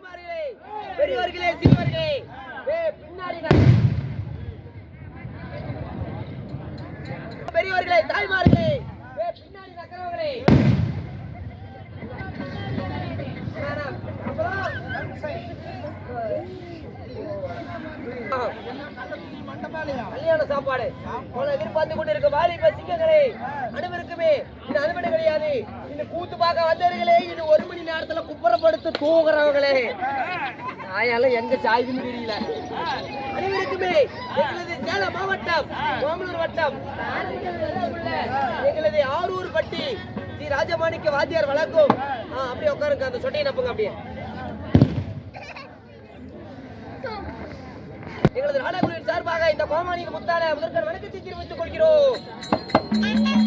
தாய்மார்களே பெரியவர்களே சிறுவர்களே பின்னாடி பெரியவர்களே தாய்மார்களே பின்னாடி நக்கிறவங்களே கல்யாண சாப்பாடு. உங்களை எதிர்பார்த்து கொண்டு இருக்க வாலிப சிங்கங்களே அனைவருக்குமே இந்த அனுமதி கிடையாது. இந்த கூத்து பார்க்க வந்தவர்களே இது ஒரு மணி நேரத்துல குப்புறப்படுத்து தூங்குறவங்களே. நாயால எங்க சாயுதுன்னு தெரியல. அனைவருக்குமே எங்களது சேலம் மாவட்டம் மாமலூர் வட்டம் எங்களது ஆரூர் பட்டி ஸ்ரீ ராஜமாணிக்க வாத்தியார் வழங்கும். ஆ, அப்படியே உட்காருங்க அந்த சொட்டையை நப்புங்க அப்படியே. எங்களது நாடகுழுவின் சார்பாக இந்த கோமானியின் முத்தான முதற்கன் வணக்கத்தை தெரிவித்துக் கொள்கிறோம்.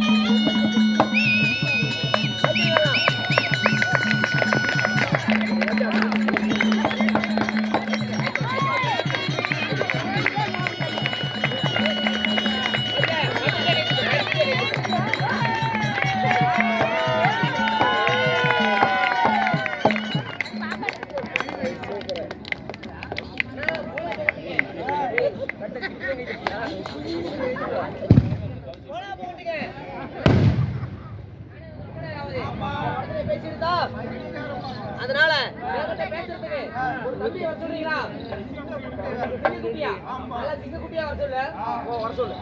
நல்லா சிங்கக்குட்டியா வர சொல்லு. ஓ வர சொல்லு.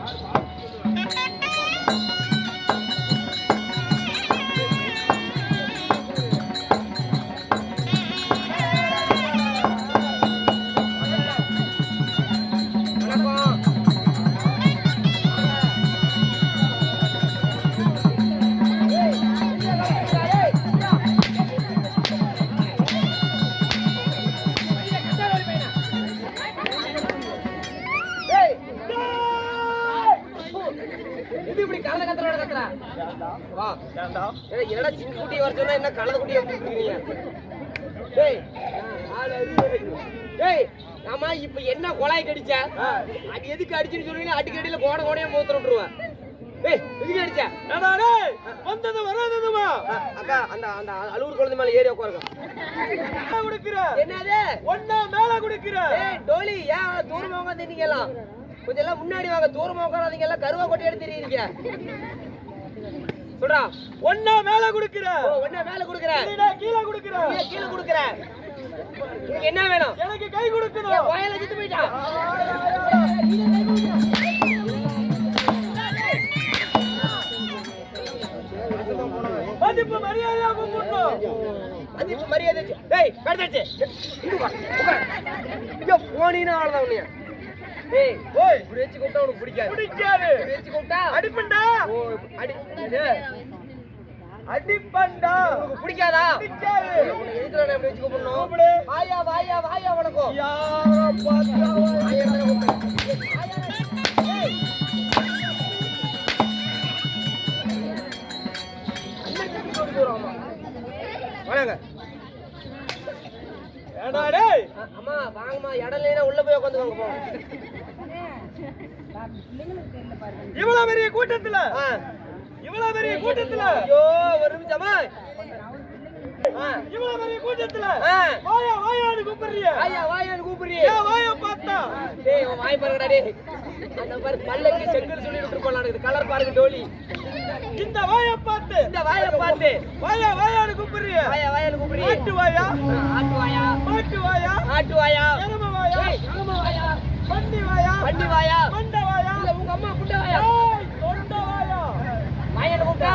இது இப்படி கலந்த கத்தரோட கத்துறா? வா. என்னடா சின்ன குட்டியை வர சொன்னா என்ன கலந்த? ஏய், ஆளு அறிவு. ஏய், ஆமா இப்ப என்ன குழாய் கடிச்ச? அது எதுக்கு அடிச்சுன்னு சொல்லுவீங்க அடிக்கடியில கோட கோடையா மூத்திர விட்டுருவேன். ஏய் எதுக்கு அடிச்ச? வந்தது வராததுமா? அக்கா அந்த அந்த அலூர் குழந்தை மேல ஏறி உட்காருங்க. குடுக்கிற? என்னது? ஒன்னா மேல குடுக்கிற? ஏய் டோலி ஏன் தூரமா உட்காந்துருந்தீங்க எல்லாம்? கொஞ்சம் எல்லாம் முன்னாடி வாங்க தூரமா உட்காராதீங்க எல்லாம் கருவா கொட்டி எடுத்து தெரியுறீங்க சொல்றா. ஒன்னா மேல குடுக்கிற. ஓ என்ன வேலை கொடுக்குற. கீழே குடுக்கிற. கீழே கீழே கொடுக்குற. உனக்கு என்ன வேணும்? எனக்கு கை கொடுக்கணும். கோயில செத்து போயிட்டா. மதிப்பு மரியாதையா கூப்பிடணும் மதிப்பு மரியாதை. டேய் படுத்தாச்சு இங்க போனீனா அவ்வளவுதான் உன்னைய. டேய் ஓய். இப்படி வச்சு கூப்பிட்டா உனக்கு பிடிக்காது. பிடிக்காது. இப்படி வச்சு கூப்பிட்டா அடிப்பண்டா. ஓ அடி அடிப்பண்டா. உனக்கு பிடிக்காதா? பிடிக்காது. உனக்கு எதுக்குடா நான் இப்படி வச்சு கூப்பிடணும்? கூப்பிடு. வாயா வாயா வாயா வணக்கம் யாரோ பார்த்தா வாயா. ஏய். ஏடா டேய். அம்மா வாங்கம்மா. இடம் இல்லைன்னா உள்ள போய் உட்காந்து வாங்க போ. இவ்வளவு பெரிய கூட்டத்துல. இவ்வளவு பெரிய கூட்டத்துல? ஐயோ ஒரு நிமிஷமா. இவ்வளவு பெரிய கூட்டத்துல. வாயா வாயான்னு கூப்பிடுறிய? வாயா வாயான்னு கூப்பிடுறியே? ஏன் வாய பார்த்தா? டேய் உன் வாய் பாருங்கடா டேய். அந்த பாரு பல்லக்கு செங்கல் சொல்லி விட்டு போலாம் கலர் பாருங்க டோலி. இந்த வாய பார்த்து. இந்த வாயை பார்த்து. வாயா வாயான்னு கூப்பிடுறிய? வாயா வாயான்னு கூப்பிடுறியே. ஆட்டு வாயா? ஆ, ஆட்டு வாயா? ஆட்டு வாயா. எரும வாயா? வாயா. பண்டி வாயா வண்டி வாயா மண்ட வாயா இல்ல உங்க அம்மா புண்ட வாயா ஏய், தொண்ட வாயா வாயான்னு கூப்பிட்டா?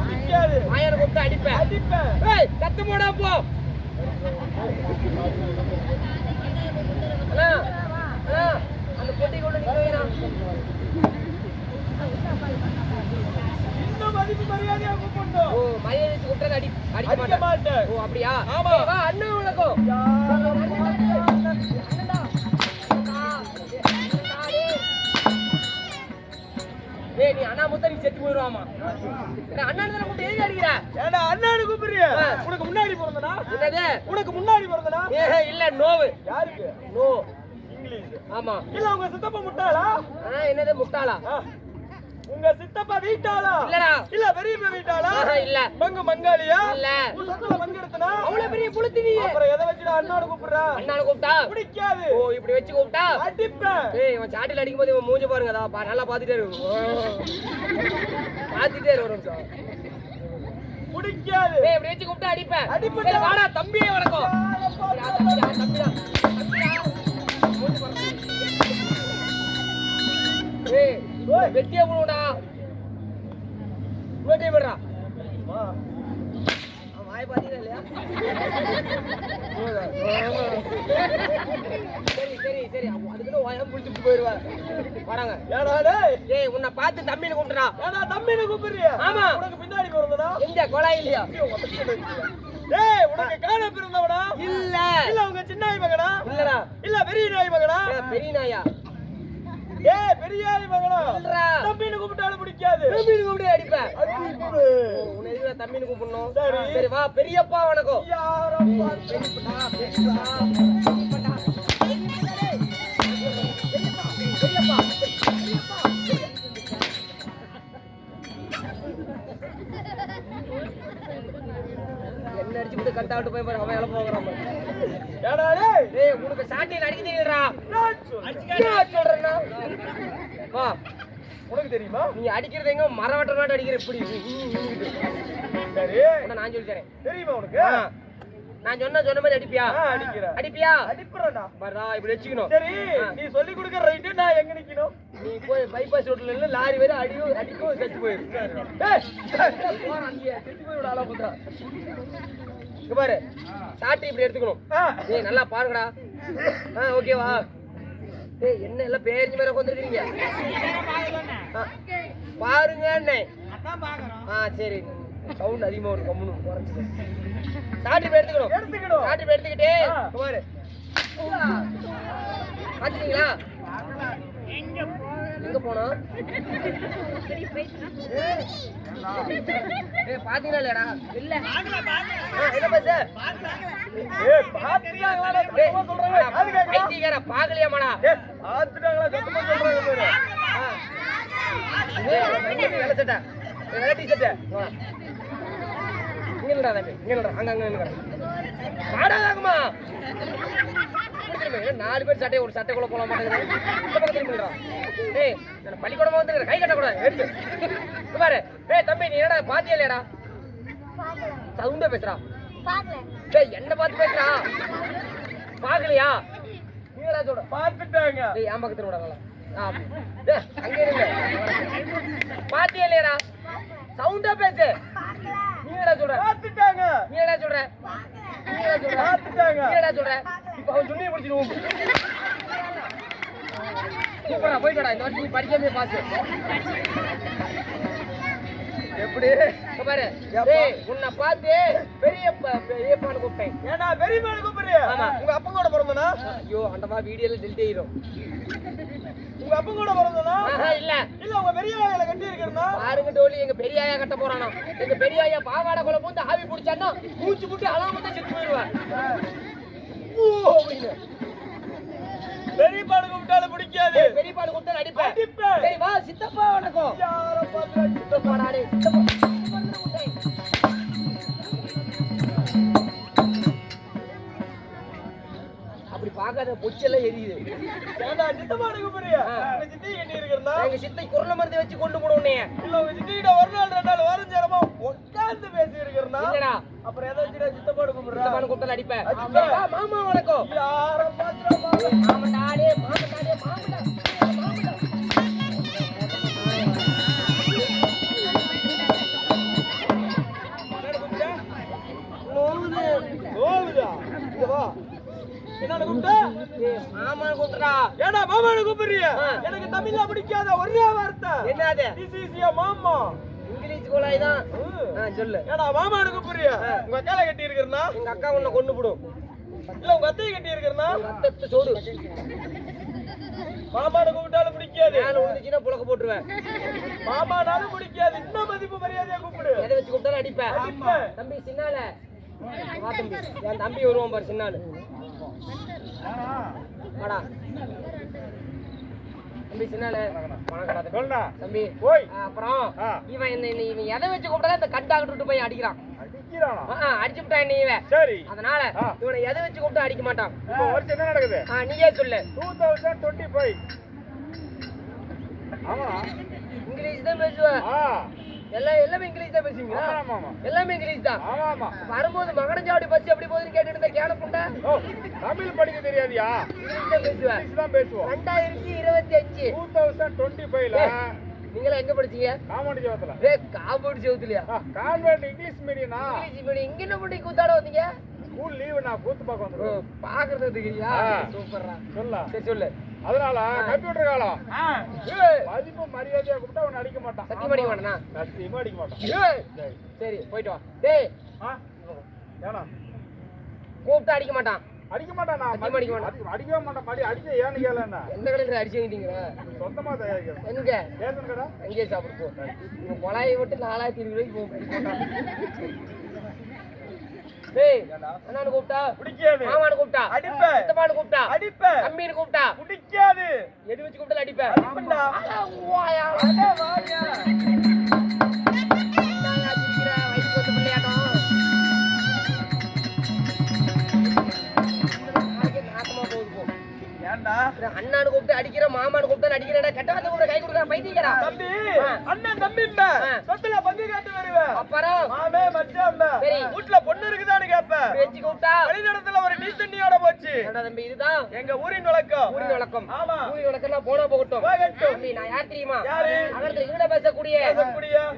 பிடிக்காது வாயான்னு கூப்பிட்டா அடிப்பேன். அடிப்பேன். ஏய் சத்தம் போடா போ. அண்ணா அண்ணா அந்த பொட்டி கொண்டு நிக்க வைடா இன்னும் மதிப்பு மரியாதையா கூப்பிடணும். ஓ வச்சு கூப்பிட்டா அடி அடிக்க மாட்டேன். ஓ அப்படியா? ஆமா. வா அண்ணா உனக்கும். நீ அண்ணா முத்த நீ செத்து போயிடுவாமா அண்ணா தானே எதுக்கு அடிக்கிற கூப்பிடுறிய. ஆ. உனக்கு முன்னாடி பிறந்தனா? என்னது? உனக்கு முன்னாடி பிறந்தனா? ஏ இல்ல நோவு. யாருக்கு? நோ. இங்கிலீஷ். ஆமா. இல்ல உங்க சித்தப்பா முட்டாளா? என்னது முட்டாளா. உங்க சித்தப்பா வீட்டாளா? இல்லடா. இல்ல பெரியப்பா வீட்டாளா? இல்ல. மங்கு மங்காளியா? இல்ல. உன் சொத்துல மங்கு எடுத்தனா? அவ்வளவு பெரிய புளுத்தி நீ. அப்புறம் எதை வச்சுட்டு அண்ணாடு கூப்பிடுற? அண்ணான கூப்பிட்டா? பிடிக்காது. ஓ இப்படி வச்சு கூப்பிட்டா? அடிப்பேன். ஏய் இவன் சாட்டில் அடிக்கும் போது இவன் மூஞ்ச பாருங்க அதா பா- நல்லா பாத்துட்டே இருக்கு பாத்துட்டே இரு ஒரு நிமிஷம். பிடிக்காது. ஏய் இப்படி வச்சு கூப்பிட்டா அடிப்பேன். அடிப்பேன். வாடா தம்பியே வணக்கம். தம்பிடா, தம்பிடா. மூஞ்சி பாரு. ஏய் வெட்டியே போடுடா வெட்டியே போடுறா அவன் வாய் பாத்தீங்களா இல்லையா? சரி சரி சரி. அதுக்குன்னு வாயம் புடிச்சுட்டு போயிருவா. வராங்க. ஏடா ஏய் உன்னை பார்த்து தம்பின்னு கூப்பிடுறா. ஏடா தம்பின்னு கூப்பிடுறியா? ஆமா. உனக்கு பின்னாடி பிறந்தனா எந்த கொலை இல்லையா? டேய் உனக்கு காண பிறந்தவனா? இல்ல. இல்ல உங்க சின்ன நாய் மகனா? இல்லடா. இல்ல பெரிய நாய் மகனா? ஏய், பெரிய நாயா? ஏய் பெரிய நாய் மகனா தம்பின்னு கூப்பிட்டாலும் பிடிக்காது. தம்பின்னு கூப்பிட்டு அடிப்பேன் அடிப்பே. உன்னை எதுக்குடா தம்பின்னு கூப்பிடணும். சரி. சரி வா பெரியப்பா வணக்கம் யாரப்பா பெரியப்பா, பெரியப்பா, பெரியப்பா. பெரியப்பா. என்ன அடிச்சுட்டு கட்டாவிட்டு போய் பாரு அவன் இழப்பு போகிறான் ஏய்! உனக்கு சாட்டியில் அடிக்க தெரியலடா சொல்றேன்னா? வா. உனக்கு தெரியுமா? நீ அடிக்கிறது எங்க? மரம் வெட்டுற நாட்டு அடிக்கிற இப்படி. சரி. நான் சொல்லி தரேன். தெரியுமா உனக்கு. நான் சொன்ன சொன்ன மாதிரி அடிப்பியா? அடிக்கிறேன். அடிப்பியா? அடிப்புறடா இப்படி வச்சுக்கணும். சரி. நீ சொல்லி கொடுக்கற ரைட்டு நான் எங்க நிக்கணும்? நீ போய் பைபாஸ் ரோட்ல இல்ல லாரி வரை அடிக்கும் அடிக்கும் செத்து போயிரு. ஏய், போறான் செத்து போய். இங்க பாரு. சாட்டி இப்படி எடுத்துக்கணும். ஏய் நல்லா பாருங்கடா. ஆ ஓகேவா ஏய் என்ன எல்லாம் பேரிஞ்சு மேல உட்காந்துருக்கீங்க பாருங்க அண்ணே. ஆ சரி. சவுண்ட் அதிகமா வரும் கம்முனு குறைச்சிக்க. சாட்டி இப்படி எடுத்துக்கணும். எடுத்துக்கணும். சாட்டி இப்படி எடுத்துக்கிட்டே பாரு. பாத்தீங்களா எங்க போனோம் ஏய் பாத்தீங்களா இல்லடா இல்ல. சொல்றாங்க. பாக்கலையாமாடா பாத்துட்டாங்களா? சத்தமா சொல்றாங்க பாரு. வெள்ளை சட்டை. வெள்ளை. இங்க தம்பி, இங்க நில்லுடா. அங்க, அங்க வேகமா. இப்படி திரும்பு. ஏய், நாலு பேர் சட்டையை ஒரு சட்டைக்குள்ள போட மாட்டேங்குது இந்த பக்கம் திரும்பி நில்லுடா. ஏய், நான் பள்ளிக்கூடமா வந்துருக்கேன். கை கட்டக்கூடாது. எடுத்து. பாரு. ஏய், தம்பி, நீ என்னடா பாத்தியா இல்லையாடா? சவுண்டா பேசுறா. டேய், என்ன பார்த்து பேசுறா? பாக்கலையா? நீ என்னடா சொல்ற? பாத்துட்டாங்க டேய் என் பக்கத்துல விடாங்களா அங்க இருங்க பாத்தியா இல்லையாடா சவுண்டா பேசு நீ என்னடா சொல்ற பாத்துட்டாங்க நீ என்னடா சொல்ற நீ என்னடா சொல்ற பாத்துட்டாங்க நீ என்னடா சொல்ற இப்ப அவன் துணியை பிடிச்சிடுவோம் சூப்பரா போயிட்டடா இந்த வருஷம் நீ படிக்காம பாசு எப்படி பாரு டேய் உன்னை பார்த்து பெரியப்பா பெரியப்பான்னு கூப்பிட்டேன் ஏன்னா பெரியம்மா கூப்பிடுறியா ஆமா. உங்க அப்பா கூட பிறந்தனா ஐயோ அந்த மாதிரி வீடியோல டெலிட் ஆயிரும் உங்க அப்பா கூட பிறந்தனா ஆஹா இல்ல இல்ல உங்க பெரிய ஆயில கட்டி இருக்கிறனா பாருங்க டோலி எங்க பெரிய ஐயா கட்ட போறானா எங்க பெரிய ஐயா பாவாடை குள்ள பூந்து ஆவி பிடிச்சான்னா மூச்சு புட்டு அழாம தான் செத்து போயிடுவார் அப்படின்னு. பெரியப்பா கூப்பிட்டாலும் பிடிக்காது. பெரிய பாடு கொடுத்தா அடிப்பேன். அடிப்பேன். சரி வா சித்தப்பா வணக்கம். யார சித்தப்பா. கூப்பிட்டேன். அப்படி பார்க்காத பொச்செல்லாம் எரியுது. ஏண்டா சித்தப்பாடு கூப்பிடுறியா சித்தி கட்டி எங்க சித்தை குரல மருந்து வச்சு கொண்டு போட உன்னைய இல்ல சித்தி கிட்ட ஒரு நாள் ரெண்டு நாள் வரும் நேரமா உட்கார்ந்து பேசி இருக்கிறனா இல்லடா அப்புறம் எதை வச்சுடா சித்தப்பாடு கூப்பிடுறா சித்தப்பான்னு கூப்பிட்டா அடிப்பேன் அடிப்பேன். வா, மாமா வணக்கம் யார பாத்துடா மாமண்டாடே மாமண்டாடே மாமண்டா மாமண்டா நோவுது. ஓவுதா இங்க வா. என்னன்னு கூப்பிட்ட? ஏய், மாமான்னு கூப்பிடுறா. ஏடா மாமானு கூப்பிடுறியா. எனக்கு தமிழ்ல பிடிக்காத ஒரே வார்த்தை. என்னது? மாமா இங்கிலீஷ் கோலாய் தான். ஆ, சொல்லு. ஏடா மாமானு கூப்பிடுறியா ஆ. உங்க அக்கால கட்டி இருக்கிறனா எங்க அக்கா உன்னை கொண்டு போடும். இல்ல உங்க அத்தையை கட்டி இருக்கிறனா ரத்தத்தை சோடு மாமானு கூப்பிட்டாலும் பிடிக்காது. மேல விழுந்துச்சுன்னா புழக்க போட்டுருவேன். மாமானாலும் பிடிக்காது. இன்னும் மதிப்பு மரியாதையா கூப்பிடு. எதை வச்சு கூப்பிட்டாலும் அடிப்பேன். தம்பி சின்னால என் தம்பி வருவான் பாரு சின்னாலு வாடா. தம்பி சின்னால தம்பி. ஆ, அப்புறம். இவன் என்ன என்ன- இவன் எதை வச்சு கூப்பிட்டா இந்த கண்டாக்கிட்டு விட்டு போய் அடிக்கிறான். அடிச்சு விட்டான் இவன். சரி. அதனால. இவனை எதை வச்சு கூப்பிட்டு அடிக்க மாட்டான். இப்போ வருஷம் என்ன நடக்குது? நீயே சொல்லு. டூ தௌசண்ட் டுவெண்ட்டி ஃபைவ் ஆமா. இங்கிலீஷ் தான் பேசுவேன் எல்லாம் எல்லாமே இங்கிலீஷ் தான் பேசுவீங்களா? ஆமா ஆமா எல்லாமே இங்கிலீஷ் தான். ஆமா ஆமா. வரும்போது மகனஞ்சாவடி பஸ் எப்படி போகுதுன்னு கேட்டுட்டு இருந்த கேன புண்டை? ஓ தமிழ் படிக்க தெரியாதியா? இங்கிலீஷ் தான் பேசுவேன். இங்கிலீஷ் தான் பேசுவோம். ரெண்டாயிரத்தி இருபத்தி அஞ்சு டூ தௌசண்ட் டுவெண்ட்டி ஃபைவ்ல நீங்களா எங்க படிச்சீங்க? காமெடி ஜோத்துல ஏ காம்பவுண்ட் செவுத்துலையா கான்வென்ட் இங்கிலீஷ் மீடியம்னா இங்கிலீஷ் மீடியம் இங்க என்ன பண்ணி கூத்தாட வந்தீங்க? ஸ்கூல் லீவு நான் கூத்து பார்க்க ஓ, வந்துருக்கேன் பாக்குறது. சூப்பர்ரா. சொல்ல. சரி சொல்லு. அதனால கம்ப்யூட்டர் காலம் மதிப்பு மரியாதையா கூப்பிட்டா அவன் அடிக்க மாட்டான். சத்தியம் அடிக்க மாட்டானா? சத்தியமா அடிக்க மாட்டான். சரி. போயிட்டு வா. டேய். ஆ? ஏன்னா? கூப்பிட்டு அடிக்க மாட்டான். அடிக்க மாட்டானா? சத்தியமா அடிக்க மாட்டான். அடி- அடிக்கவே மாட்டான். மடி அடிக்க ஏன்னு கேளண்ணா எந்த கடையில் அடிச்சு வாங்கிட்டீங்க சொந்தமா தயாரிக்கிறேன். எங்க? ரேஷன் கடை? அங்கேயே சாப்பிட்டு போ. உங்க கொலாயை விட்டு நாலாயிரத்தி இருபது ரூபாய்க்கு போகும் டேய் அண்ணானு கூப்பிட்டா பிடிக்காது மாமானு கூப்பிட்டா அடிப்பேன். சித்தப்பானு கூப்பிட்டா அடிப்பேன் தம்பின்னு கூப்பிட்டா பிடிக்காது எது வச்சு கூப்பிட்டாலும் அடிப்பேன் அடிப்பேன்டா. அட, ஓயா. அட வாயா. ஏன்டா அண்ணானு கூப்பிட்டு அடிக்கிற மாமானு கூப்பிட்டு அடிக்கிறேடா கெட்ட வார்த்தை கூட கை கொடுக்குற பைத்தியக்காரா? தம்பி. அண்ணன் தம்பி ஆ. சொத்துல பங்கு கேட்டு வருவேன் அப்புறம்? மாமே மச்சான் சரி. வீட்டுல பொண்ணு இருக்குதான்னு பேச்சு கூப்பிட்டா. வழிநடத்துல ஒரு டீசன்னியோட என்னடா தம்பி இதுதான்? எங்க ஊரின் வழக்கம். ஊரின் வழக்கம். ஆமா. ஊரின் வழக்கம் போனா போகட்டும். போகட்டும். தம்பி நான் யார் தெரியுமா? நகரத்துல ஈட பேசக்கூடிய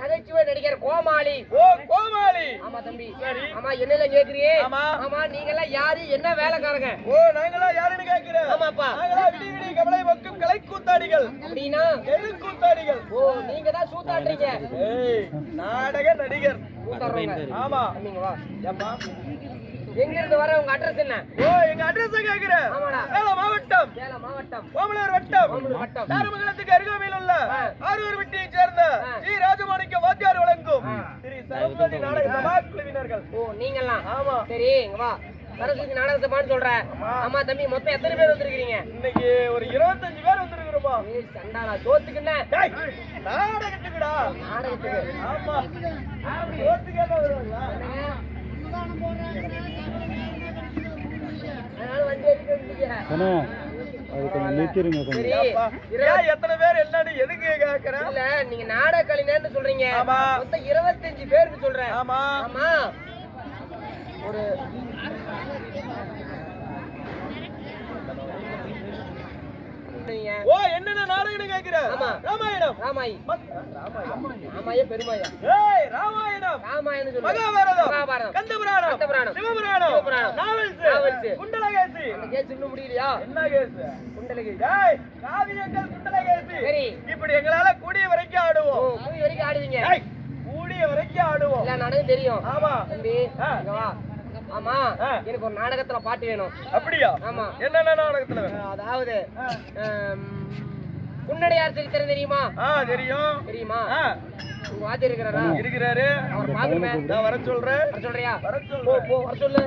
நகைச்சுவை நடிகர் கோமாளி. ஓ கோமாளி. ஆமா தம்பி. ஆமா என்னல கேக்குறியே? ஆமா. ஆமா நீங்க எல்லாம் யாரு? என்ன வேலைக்காரங்க? ஓ நாங்களா யாருன்னு கேக்குறேன் ஆமாப்பா. நாங்களா விடி விடி கவலை வைக்கும் கலை கூத்தாடிகள். எது கூத்தாடிகள். ஓ நீங்க தான் சூத்தாடுறீங்க ஏய் நாடக நடிகர். ஆமா. தம்பிங்க வா. ஏப்பா எங்க இருந்து வர உங்க அட்ரஸ் என்ன? ஓ எங்க அட்ரஸ் கேக்குறேன். ஆமாடா. சேலம் மாவட்டம். சேலம் மாவட்டம். ஓமலூர் வட்டம். வட்டம். தாரமங்கலத்துக்கு அருகாமையில் உள்ள. ஆரூர் வெட்டியைச் சேர்ந்த. ஜி ராஜமாணிக்க வாத்தியார் வழங்கும். ஸ்ரீ சரஸ்வதி நாடக சபா குழுவினர்கள் ஓ நீங்கெல்லாம் ஆமா. சரி இங்க வா. சரஸ்வதி நாடகத்தை சொல்றேன் ஆமா. ஆமா தம்பி மொத்தம் எத்தனை பேர் வந்திருக்கீங்க இன்னைக்கு ஒரு இருபத்தஞ்சு பேர் வந்திருக்கிறோமா? ஏய் என்ன? டேய், நாடகத்துக்குடா? நாடகத்துக்கு. ஆமா. சோத்துக்கே தான் வருவாங்களா அது கொஞ்சம் நிறுத்திடுங்க கொஞ்சம். எத்தனை பேர் என்னன்னு எதுக்கு கேக்குறேன் இல்ல நீங்க நாடக கலைஞர்னு சொல்றீங்க. ஆமா. மொத்தம் இருபத்தஞ்சு பேருக்கு சொல்றேன். ஆமா. ஆமா. ஒரு ஓ என்னென்ன நாடகம்னு கேக்குற. ராமாயணம். ராமாயணம். ராமாய பெருமாயா. ஏய் ராமாயணம். ராமாயணம் மகாபாரதம். மகாபாரதம். கந்தபுராணம். கந்தபுராணம், சிவபுராணம். சிவபுராணம், நாவல்ஸ். நாவல்ஸ், குண்டலகேசி. அந்த கேஸ் இன்னும் முடியலையா? என்ன கேஸ்? குண்டலகி ஏய் காவியங்கள் குண்டலகேசி. சரி. இப்படி எங்களால கூடிய வரைக்கும் ஆடுவோம். மூவி வரைக்கும் ஆடுவீங்க. ஏய் கூடிய வரைக்கும் ஆடுவோம். இல்ல நானும் தெரியும். ஆமா. தம்பி. இங்க வா. ஆமா. எனக்கு ஒரு நாடகத்துல பாட்டு வேணும். அப்படியா? ஆமா. என்னென்ன நாடகத்துல வேணும்? அதாவது ஆம், குன்னடையார் சரித்திரம் தெரியுமா? ஆ தெரியும். தெரியுமா? உங்க வாத்தி இருக்கிறாரா? இருக்கிறாரு. அவர் பாக்கணுமே நான் வர சொல்றேன். வர சொல்றியா? வர சொல்றேன். போ வர சொல்லு.